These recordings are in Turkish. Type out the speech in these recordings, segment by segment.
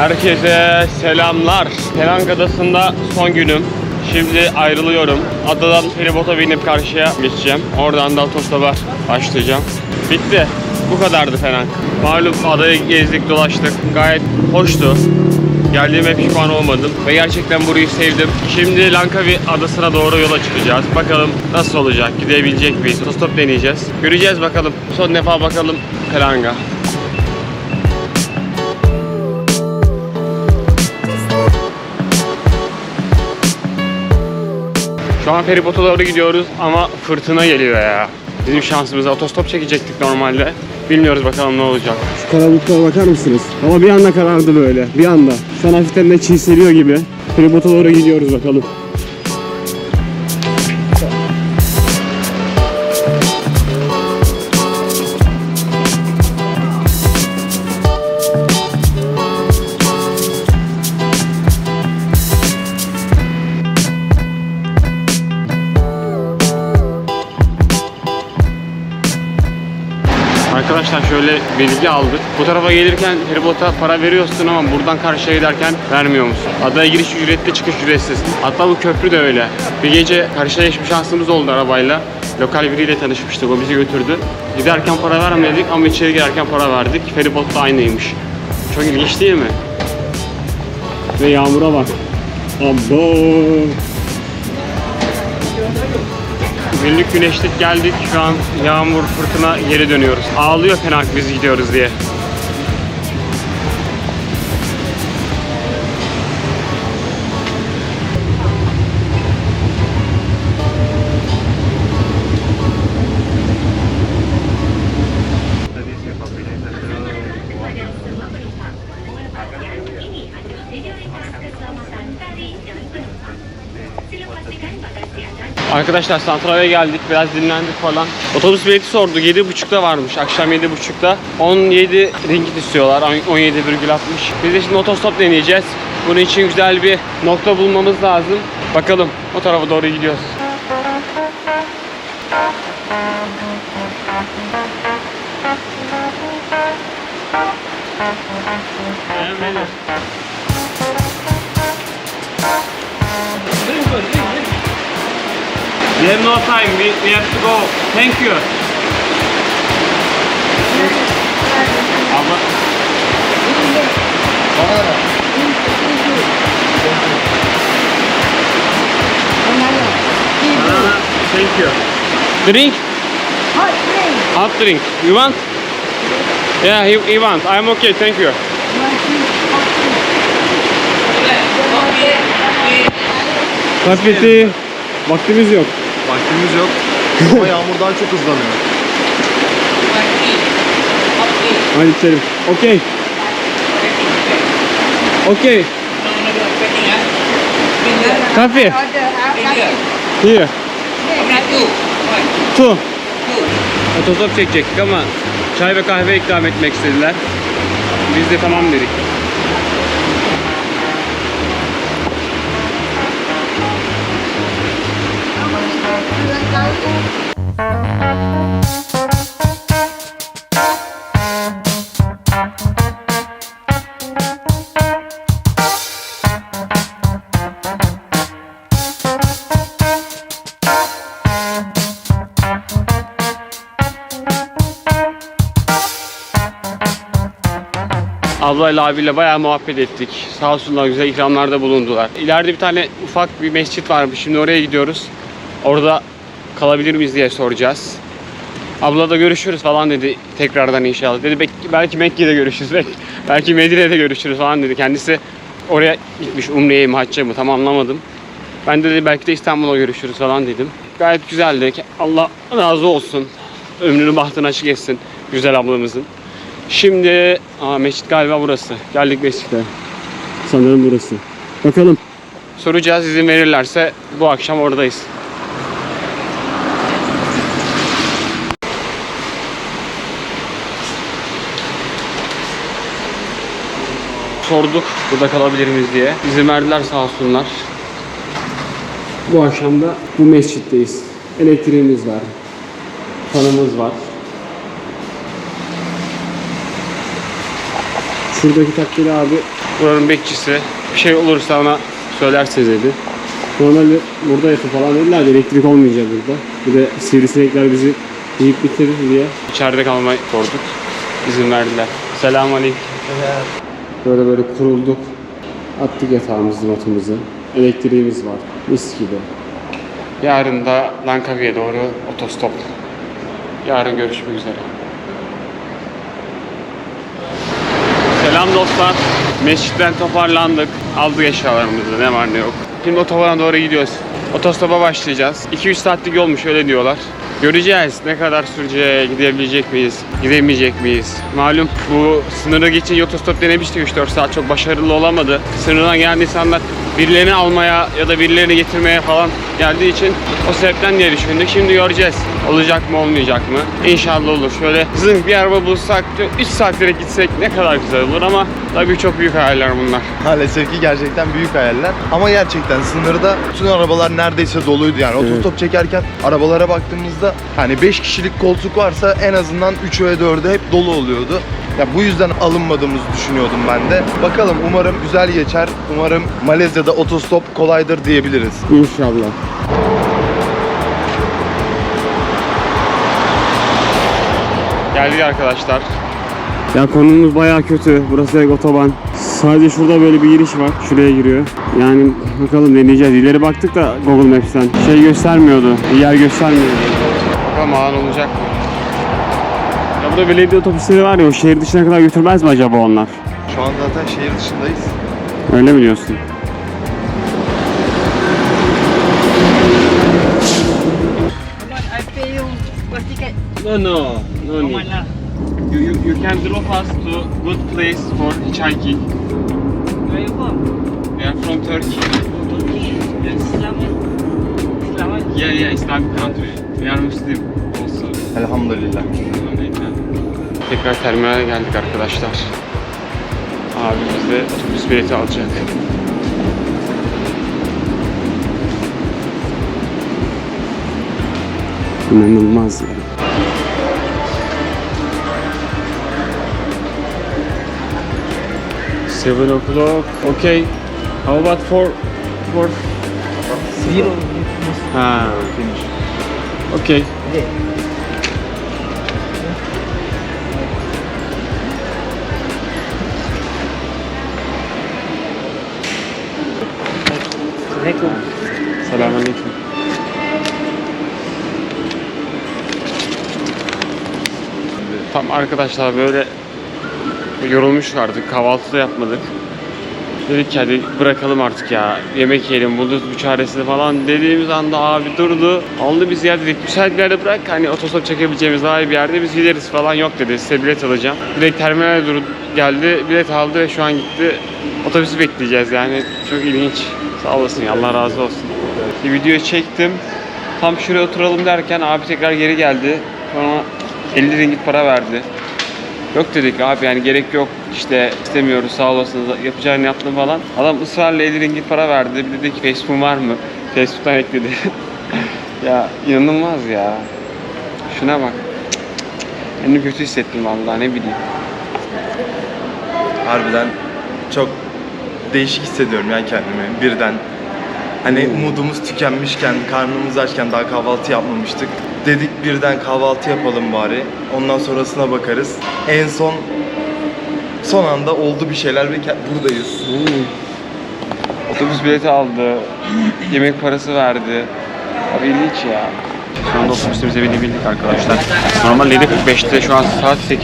Herkese selamlar. Penang Adası'nda son günüm. Şimdi ayrılıyorum. Adadan feribota binip karşıya geçeceğim. Oradan da otostop'a başlayacağım. Bitti. Bu kadardı Penang. Malum adayı gezdik dolaştık. Gayet hoştu. Geldiğime pişman olmadım ve gerçekten burayı sevdim. Şimdi Langkawi adasına doğru yola çıkacağız. Bakalım nasıl olacak, gidebilecek miyiz? Otostop deneyeceğiz. Göreceğiz bakalım. Son defa bakalım Penang'a. Şu an feribota doğru gidiyoruz ama fırtına geliyor ya. Bizim şansımıza otostop çekecektik normalde. Bilmiyoruz bakalım ne olacak. Şu karanlıklara bakar mısınız? Ama bir anda karardı böyle. Bir anda. Şu an hafiften de çiğseliyor gibi. Feribota doğru gidiyoruz bakalım. Şöyle bilgi aldık. Bu tarafa gelirken feribota para veriyorsun ama buradan karşıya giderken vermiyor musun? Adaya giriş ücretli çıkış ücretsiz. Hatta bu köprü de öyle. Bir gece karşıya geçme şansımız oldu arabayla. Lokal biriyle tanışmıştık. O bizi götürdü. Giderken para vermedik ama içeri girerken para verdik. Feribot da aynıymış. Çok ilginç değil mi? Ve yağmura bak. Abo. Günlük güneşlik geldik. Şu an yağmur, fırtına geri dönüyoruz. Ağlıyor Penak biz gidiyoruz diye. Arkadaşlar santrale geldik. Biraz dinlendik falan. Otobüs bileti sordu. 7.30'da varmış. Akşam 7.30'da. 17 ringgit istiyorlar. 17,60. Biz de şimdi otostop deneyeceğiz. Bunun için güzel bir nokta bulmamız lazım. Bakalım. O tarafa doğru gidiyoruz. We have no time. We, we have to go. Thank you. Abla. Banana. Thank you. Drink? Hot drink. You want? Yeah, he, he wants. I'm okay. Thank you. Kapiti. Vaktimiz yok. Vaktimiz yok. Ama yağmurdan çok hızlanıyor. Hadi içelim. Okey. Okey. Kafe. Here. Two. Otostop çekecektik ama çay ve kahve ikram etmek istediler. Biz de tamam dedik. Ablayla abiyle bayağı muhabbet ettik. Sağ olsunlar güzel ikramlarda bulundular. İleride bir tane ufak bir mescit varmış. Şimdi oraya gidiyoruz. Orada kalabilir miyiz diye soracağız. Abla da görüşürüz falan dedi tekrardan inşallah. Dedi "Bek- belki Mekke'de görüşürüz. Belki, belki Medine'de görüşürüz falan dedi. Kendisi oraya gitmiş umreye mi hacca mı tam anlamadım. Ben de dedi belki de İstanbul'a görüşürüz falan dedim. Gayet güzeldi. Allah razı olsun. Ömrünü bahtını açık etsin güzel ablamızın. Şimdi aa, mescit galiba burası. Geldik mescide. Sanırım burası. Bakalım. Soracağız izin verirlerse bu akşam oradayız. Sorduk burada kalabilir miyiz diye. İzin verdiler sağ olsunlar. Bu akşam da bu mescitteyiz. Elektriğimiz var. Fanımız var. Şuradaki takkeli abi buranın bekçisi. Bir şey olursa ona söylerseniz dedi. Normalde burada yatıp falan dediler de elektrik olmayacak burada. Bir de sivrisinekler bizi yiyip bitirir diye içeride kalmayı sorduk. İzin verdiler. Selamun aleyküm. Böyle böyle kurulduk. Attık yatağımızı, matımızı. Elektriğimiz var. Mis gibi. Yarın da Langkawi'ye doğru otostop. Yarın görüşmek üzere. Selam dostlar. Mescitten toparlandık. Aldık eşyalarımızı ne var ne yok. Şimdi otobana doğru gidiyoruz. Otostopa başlayacağız. 2-3 saatlik yolmuş öyle diyorlar. Göreceğiz ne kadar sürecek, gidebilecek miyiz, gidemeyecek miyiz? Malum bu sınırı geçince otostop denemiştik 3-4 saat çok başarılı olamadı. Sınırdan gelen insanlar birilerini almaya ya da birilerini getirmeye falan geldiği için o sebepten diye düşündük. Şimdi göreceğiz. Olacak mı olmayacak mı? İnşallah olur. Şöyle hızlı bir araba bulsak 3 saatlere gitsek ne kadar güzel olur ama tabii çok büyük hayaller bunlar. Maalesef ki gerçekten büyük hayaller. Ama gerçekten sınırda bütün arabalar neredeyse doluydu yani. Evet. Otostop çekerken arabalara baktığımızda hani 5 kişilik koltuk varsa en azından 3 ve 4'ü hep dolu oluyordu. Ya bu yüzden alınmadığımızı düşünüyordum ben de. Bakalım umarım güzel geçer. Umarım Malezya'da otostop kolaydır diyebiliriz. İnşallah. Geldik arkadaşlar. Ya konumuz bayağı kötü. Burası direkt otoban. Sadece şurada böyle bir giriş var. Şuraya giriyor. Yani bakalım deneyeceğiz. İleri baktık da Google Maps'ten. Şey göstermiyordu. Yer göstermiyordu. Bakalım alan olacak mı? Burada belediye otobüsleri var ya o şehir dışına kadar götürmez mi acaba onlar? Şu an zaten şehir dışındayız. Öyle mi diyorsun? No, no, no lah? You, you, you can drop us to good place for hitchhiking. Where you from? We are from Turkey. Turkey. Yes. Islamic. Islamic. Yeah, yeah, Islamic country. We are Muslim also. Elhamdülillah. Tekrar terminale geldik arkadaşlar. Abi bize otobüs bileti alacak. İnanılmaz ya. Seven o'clock. Okay. How about for for? Zero. Ha. Okay. Assalamualaikum. Tam arkadaşlar böyle yorulmuş artık kahvaltı da yapmadık. Dedik ki hadi bırakalım artık ya yemek yiyelim buluruz bir çaresini falan dediğimiz anda abi durdu. Aldı bizi yer dedik müsait bir yerde bırak hani otostop çekebileceğimiz daha iyi bir yerde biz gideriz falan yok dedi size bilet alacağım. Direkt terminale dur geldi bilet aldı ve şu an gitti. Otobüsü bekleyeceğiz yani çok ilginç. Sağ olasın ya, Allah razı olsun. Bir video çektim. Tam şuraya oturalım derken abi tekrar geri geldi. Sonra 50 ringgit para verdi. Yok dedik abi yani gerek yok işte istemiyoruz sağ olasınız yapacağını yaptım falan. Adam ısrarla 50 ringgit para verdi. Bir dedi ki Facebook'un var mı? Facebook'tan ekledi. ya inanılmaz ya. Şuna bak. Kendimi kötü hissettim vallahi ne bileyim. Harbiden çok değişik hissediyorum yani kendimi birden. Hani umudumuz tükenmişken, karnımız açken daha kahvaltı yapmamıştık. Dedik birden kahvaltı yapalım bari. Ondan sonrasına bakarız. En son son anda oldu bir şeyler ve ke- buradayız. Hmm. Otobüs bileti aldı. Yemek parası verdi. Abi ilginç ya. Şu anda otobüsümüze binebildik arkadaşlar. Normalde 7.45'te şu an saat 8.40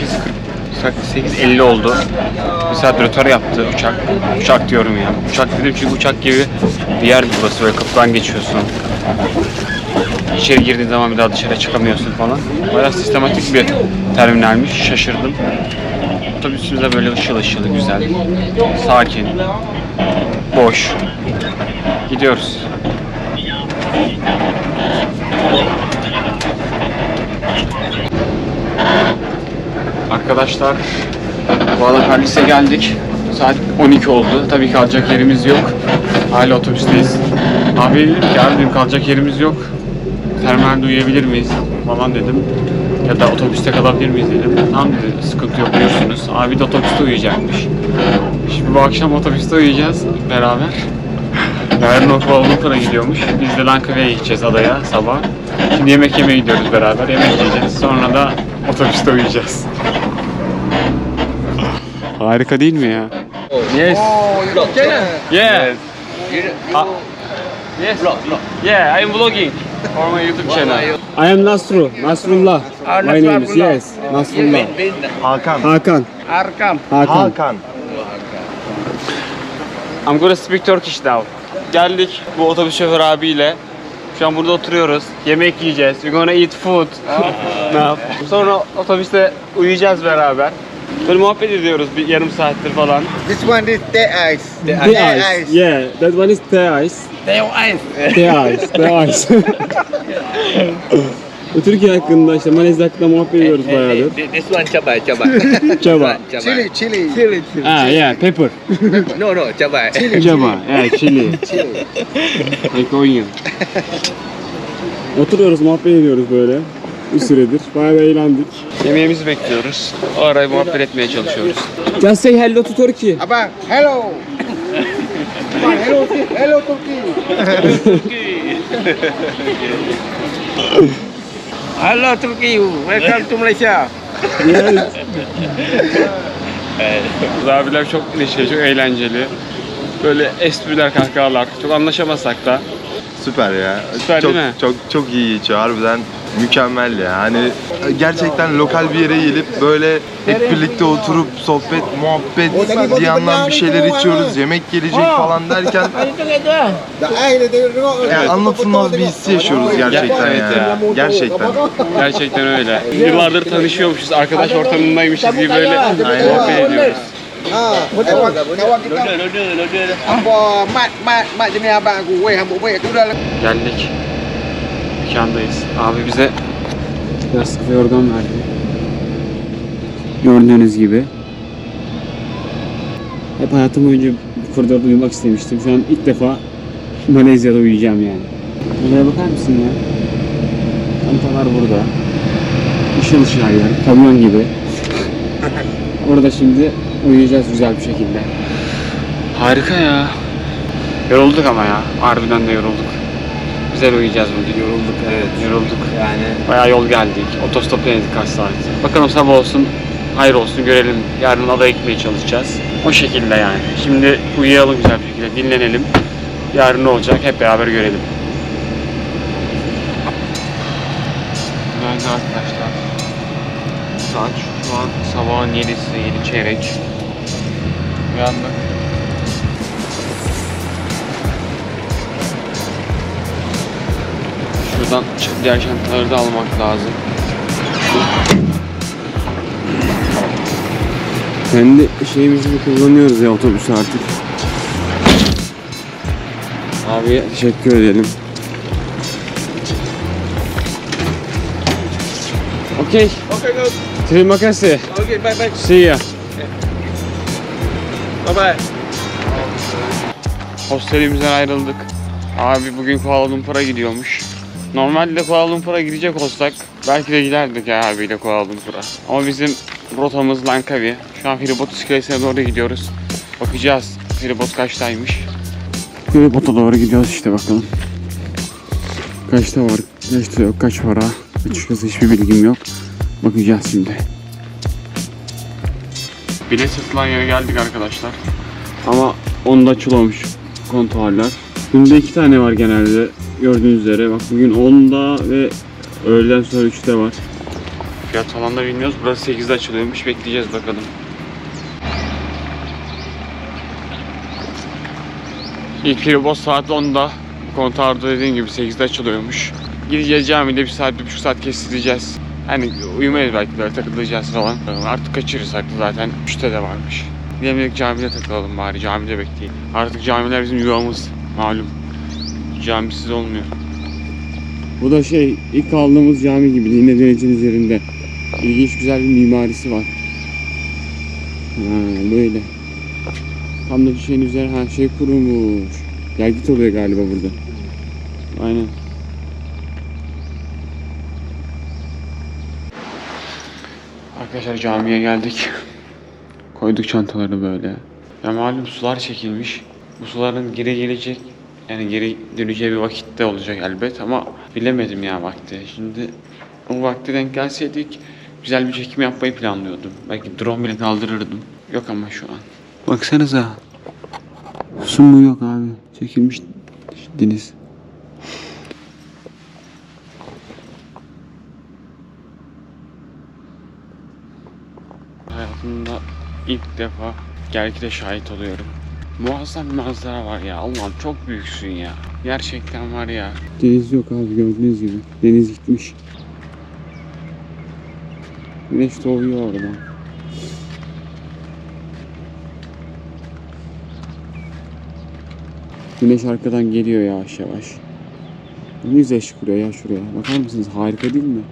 saat 8.50 oldu. Bir saat rötar yaptı uçak. Uçak diyorum ya. Uçak dedim çünkü uçak gibi bir yer burası. Böyle kapıdan geçiyorsun. İçeri girdiğin zaman bir daha dışarı çıkamıyorsun falan. Bayağı sistematik bir terminalmiş. Şaşırdım. Otobüsümüz de böyle ışıl ışıl güzel. Sakin. Boş. Gidiyoruz. Arkadaşlar Kalis'e geldik. Saat 12 oldu. Tabii kalacak yerimiz yok. Hala otobüsteyiz. Abi dedim, kalacak yerimiz yok. Termalde uyuyabilir miyiz falan dedim. Ya da otobüste kalabilir miyiz dedim. Tamam dedi sıkıntı yok diyorsunuz. Abi de otobüste uyuyacakmış. Şimdi bu akşam otobüste uyuyacağız beraber. Yarın Kuala gidiyormuş. Biz de Langkawi'ye gideceğiz adaya sabah. Şimdi yemek yemeye gidiyoruz beraber. Yemek yiyeceğiz. Sonra da otobüste uyuyacağız. Harika değil mi ya? Yes. Yeah. Ah. Yes. Yeah, I'm vlogging for my YouTube channel. I am Nasru, Nasrullah. My name is yes, Nasrullah. Hakan. Hakan. Arkam. Hakan. Hakan. I'm gonna speak Turkish now. Geldik bu otobüs şoförü abiyle. Şu an burada oturuyoruz. Yemek yiyeceğiz. We're gonna eat food. Sonra otobüste uyuyacağız beraber. Böyle muhabbet ediyoruz bir yarım saattir falan. This one is the ice. The, The ice. Yeah, that one is the ice. Teo ice. The ice. The ice. Bu Türkiye hakkında işte Malezya hakkında muhabbet ediyoruz bayağıdır. This one cabai, cabai. Java. Chili, chili. Chili, Ah yeah, pepper. No, no, cabai. Java. Yeah, chili. Like onion. Oturuyoruz, muhabbet ediyoruz böyle. Bir süredir. Bayağı da eğlendik. Yemeğimizi bekliyoruz. O arayı muhabbet etmeye çalışıyoruz. Just say hello to Turkey. Abang, hello. Abang, hello, hello Turkey. Hello Turkey. Welcome to Malaysia. Biz abiler çok neşeli, çok eğlenceli. Böyle espriler, kahkahalar. Çok anlaşamasak da. Süper ya. Süper çok, değil mi? Çok çok iyi geçiyor harbiden. Mükemmel ya. Hani gerçekten lokal bir yere gelip böyle hep birlikte oturup sohbet, muhabbet, bir yandan bir şeyler içiyoruz, yemek gelecek falan derken yani anlatılmaz bir hissi yaşıyoruz gerçekten Evet ya. ya. Gerçekten. Gerçekten öyle. Yıllardır tanışıyormuşuz, arkadaş ortamındaymışız gibi böyle muhabbet ediyoruz. Ha, kawan kawan kita. Apa mat mat mat jenis abang aku. Weh, hambuk weh aku dah. Geldik. Mekandayız. Abi bize yastık ve organ verdi. Gördüğünüz gibi. Hep hayatım boyunca bu koridorda uyumak istemiştim. Şu an ilk defa Malezya'da uyuyacağım yani. Buraya bakar mısın ya? Kantalar burada. Işıl ışıl yer. Kamyon gibi. Orada şimdi uyuyacağız güzel bir şekilde. Harika ya. Yorulduk ama ya. Harbiden de yorulduk. Güzel uyuyacağız bugün. Yorulduk. Evet. Yorulduk. Yani. Bayağı yol geldik. Otostop denedik kaç saat. Bakalım sabah olsun. Hayır olsun görelim. Yarın adaya gitmeye çalışacağız. O şekilde yani. Şimdi uyuyalım güzel bir şekilde. Dinlenelim. Yarın ne olacak hep beraber görelim. Günaydın arkadaşlar. An sabahın 7'si, 7 çeyrek. Uyandık. Şuradan diğer çantaları da almak lazım. Kendi şeyimizi de kullanıyoruz ya otobüsü artık. Abiye teşekkür edelim. Okey. Okay, good. Terima kasih. Okay, bye bye. See ya. Bye bye. Hostelimizden ayrıldık. Abi bugün Kuala Lumpur'a gidiyormuş. Normalde Kuala Lumpur'a gidecek olsak belki de giderdik ya abiyle Kuala Lumpur'a. Ama bizim rotamız Langkawi. Şu an feribot iskelesine doğru gidiyoruz. Bakacağız feribot kaçtaymış. Feribota doğru gidiyoruz işte bakalım. Kaçta var, kaçta yok, kaç para? Açıkçası hiçbir bilgim yok. Bakacağız şimdi. Bilet satılan yere geldik arkadaşlar. Ama onda açılmamış kontuarlar. Günde iki tane var genelde gördüğünüz üzere. Bak bugün 10'da ve öğleden sonra 3'te var. Fiyat falan da bilmiyoruz. Burası 8'de açılıyormuş. Bekleyeceğiz bakalım. İlk feribot saat 10'da. Kontuarda dediğim gibi 8'de açılıyormuş. Gideceğiz camide bir saat, bir buçuk saat kestireceğiz. Hani uyumayız belki böyle takılacağız falan. Artık kaçırırsak da zaten 3'te de varmış. Gidemedik camide takılalım bari camide bekleyelim. Artık camiler bizim yuvamız malum. Camisiz olmuyor. Bu da şey ilk aldığımız cami gibi yine denizin üzerinde. İlginç güzel bir mimarisi var. Ha, böyle. Tam da şeyin üzerine ha şey kurulmuş. Gelgit oluyor galiba burada. Aynen. Arkadaşlar camiye geldik. Koyduk çantaları böyle. Ya malum sular çekilmiş. Bu suların geri gelecek yani geri döneceği bir vakitte olacak elbet ama bilemedim ya vakti. Şimdi o vakti denk gelseydik güzel bir çekim yapmayı planlıyordum. Belki drone bile kaldırırdım. Yok ama şu an. Baksanıza. Su mu yok abi? Çekilmiş deniz. Hayatımda ilk defa Gerçekten şahit oluyorum. Muazzam bir manzara var ya. Allah'ım çok büyüksün ya. Gerçekten var ya. Deniz yok abi gördüğünüz gibi. Deniz gitmiş. Güneş doğuyor orada. Güneş arkadan geliyor yavaş yavaş. Ne güzel ışık vuruyor ya şuraya. Bakar mısınız? Harika değil mi?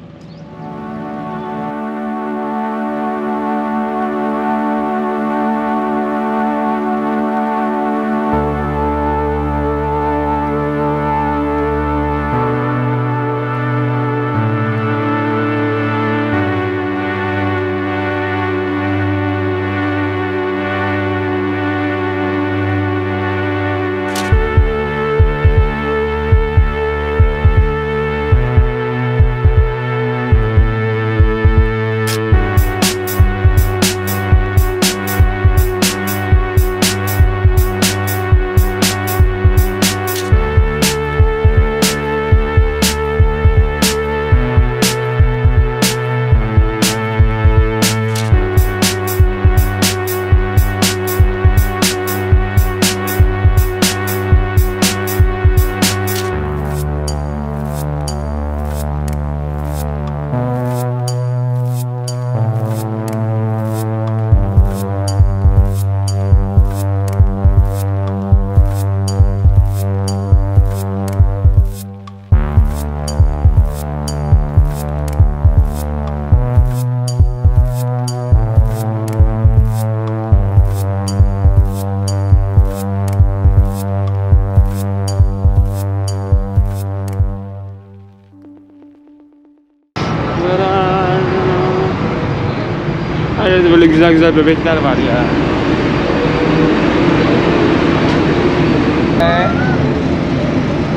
Güzel güzel bebekler var ya.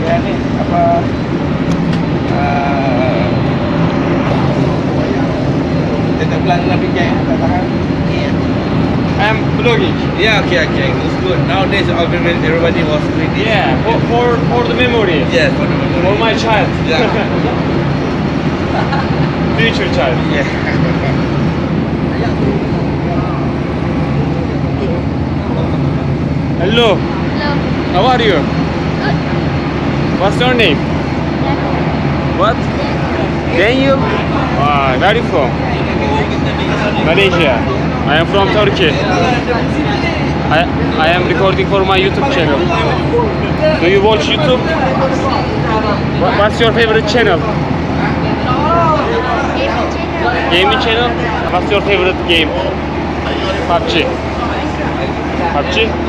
Yani apa tak pelan nak fikir Tak tahan I'm vlogging. Yeah okay okay It's good Nowadays everybody was doing this Yeah, for, for, for the memory. Yes for the memory For my child. Yeah Future child. Yeah Hello. How are you? What's your name? What? Daniel. Ah, where are you from? Malaysia. I am from Turkey. I, I am recording for my YouTube channel. Do you watch YouTube? What, what's your favorite channel? Gaming channel? What's your favorite game? PUBG. PUBG?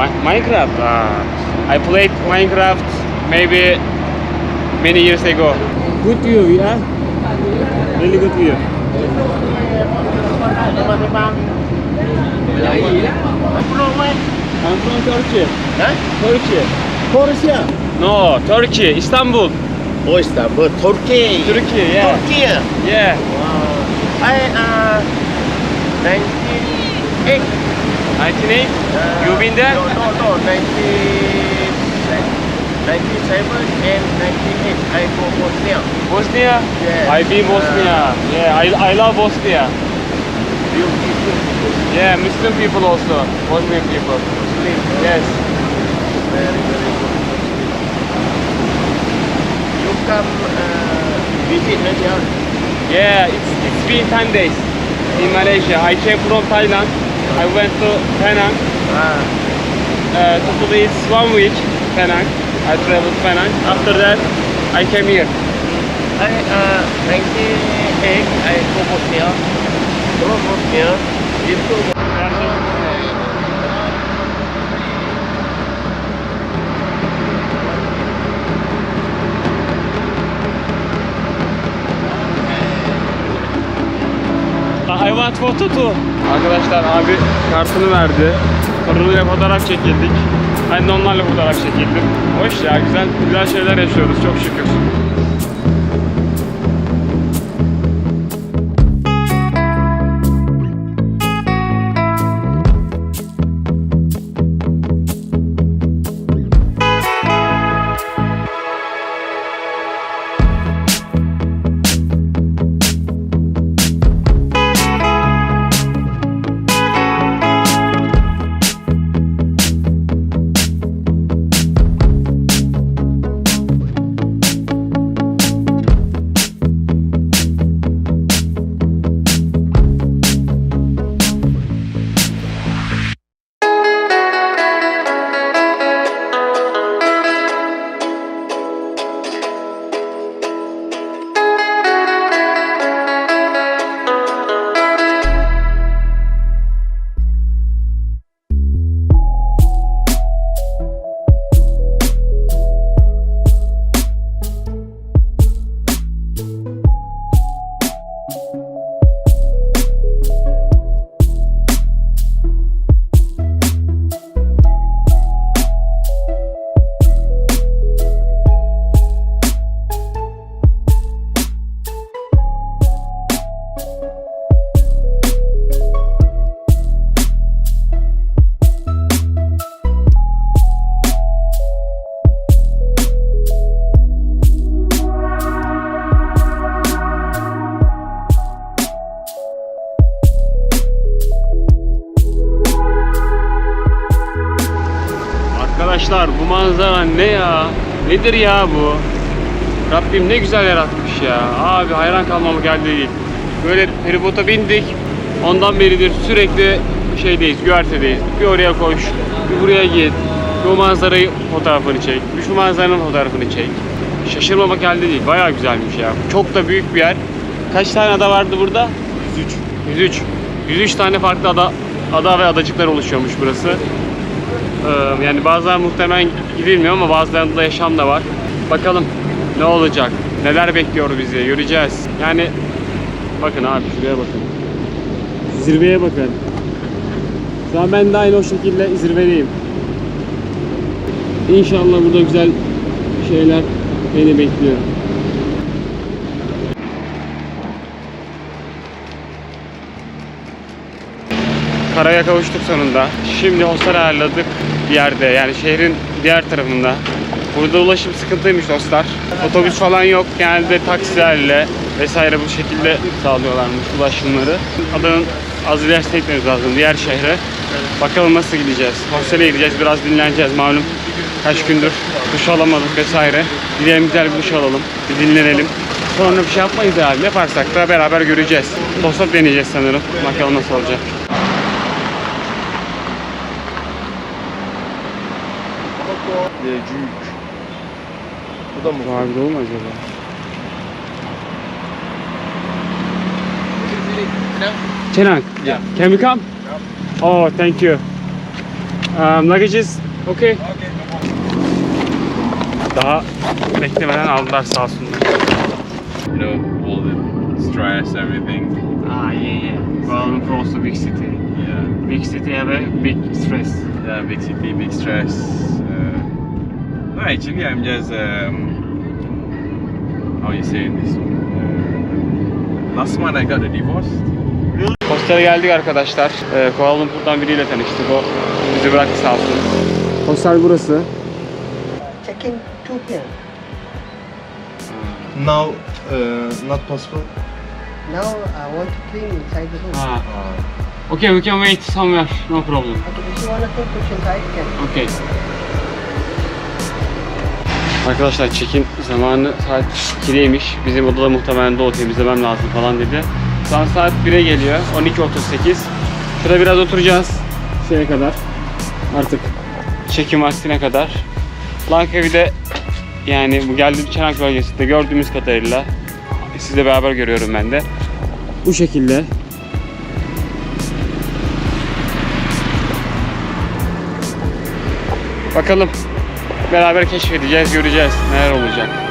Mi- Minecraft. Ah, I played Minecraft maybe many years ago. Good view, yeah. Really good view. I'm from Turkey. Huh? Turkey. Persia. No, Turkey, Istanbul. Oh, Istanbul, Turkey. Turkey, yeah. Turkey. Yeah. Wow. I uh, 98. 1908. Uh, You been there? No, no, no. 97, 97 and 98. I go Bosnia. Bosnia? Yeah. I been Bosnia. Yeah, I, I love Bosnia. Beautiful. Yeah, Muslim people also. Bosnian people. Muslim. Yes. Very, very good. You come uh, visit Malaysia. Yeah, it's, it's been 10 days in Malaysia. I came from Thailand. I went to Penang. Ah, Uh, totally it's one week, Penang. I traveled Penang. After that, I came here. I uh, 98. I go Bosnia. From Bosnia. Want photo too. Arkadaşlar abi kartını verdi. Torunuyla fotoğraf çekildik. Ben de onlarla fotoğraf çekildim. Hoş ya güzel güzel şeyler yaşıyoruz çok şükür. Nedir ya bu? Rabbim ne güzel yaratmış ya. Abi hayran kalmamı geldi değil. Böyle feribota bindik. Ondan beridir sürekli şeydeyiz, güvertedeyiz. Bir oraya koş, bir buraya git. Bir o manzarayı fotoğrafını çek, bir şu manzaranın fotoğrafını çek. Şaşırmamak elde değil. Bayağı güzelmiş ya. Çok da büyük bir yer. Kaç tane ada vardı burada? 103. 103. 103 tane farklı ada, ada ve adacıklar oluşuyormuş burası. Ee, yani bazıları muhtemelen gidilmiyor ama bazılarında da yaşam da var. Bakalım ne olacak? Neler bekliyor bizi? Göreceğiz. Yani bakın abi şuraya bakın. Zirveye bakın. Şu an ben de aynı o şekilde zirvedeyim. İnşallah burada güzel şeyler beni bekliyor. Karaya kavuştuk sonunda. Şimdi hostel ayarladık bir yerde yani şehrin diğer tarafında. Burada ulaşım sıkıntıymış dostlar. Otobüs falan yok. Genelde taksilerle vesaire bu şekilde sağlıyorlarmış ulaşımları. Adanın az ilerisine gitmemiz lazım diğer şehre. Bakalım nasıl gideceğiz. Hostele gideceğiz biraz dinleneceğiz malum. Kaç gündür duş alamadık vesaire. Gidelim güzel bir duş alalım. Bir dinlenelim. Sonra bir şey yapmayız herhalde. Yaparsak da beraber göreceğiz. Dostlar deneyeceğiz sanırım. Bakalım nasıl olacak. Yecük. Bu da mı? Bu abi olmaz acaba? Çenang. Yeah. Can we come? Oh, thank you. Um, luggages, okay? Daha beklemeden aldılar sağ olsunlar. you know, all the stress, everything. Ah, yeah, yeah. Kuala Lumpur also big city. Yeah, Big city have a big stress. yeah, big city, big stress. No, actually, I'm just um, how you say this. Uh, last month I got a divorce. Hostele geldik arkadaşlar. Ee, Kuala Lumpur'dan biriyle tanıştık. O bizi bıraktı sağ olsun. Hostel burası. Check-in 2 p.m. Now uh, not possible. Now I want to clean inside the room. Ha. Okay, we can wait somewhere. No problem. Okay, if you want to take push inside, you can. Okey. Arkadaşlar check-in zamanı saat 2'deymiş. Bizim odada muhtemelen dolu temizlemem lazım falan dedi. Şu an saat 1'e geliyor. 12.38. Şurada biraz oturacağız. Şeye kadar. Artık check-in vaktine kadar. Langkawi'de yani bu geldiğim Çanak bölgesinde gördüğümüz kadarıyla sizle beraber görüyorum ben de. Bu şekilde Bakalım beraber keşfedeceğiz, göreceğiz neler olacak.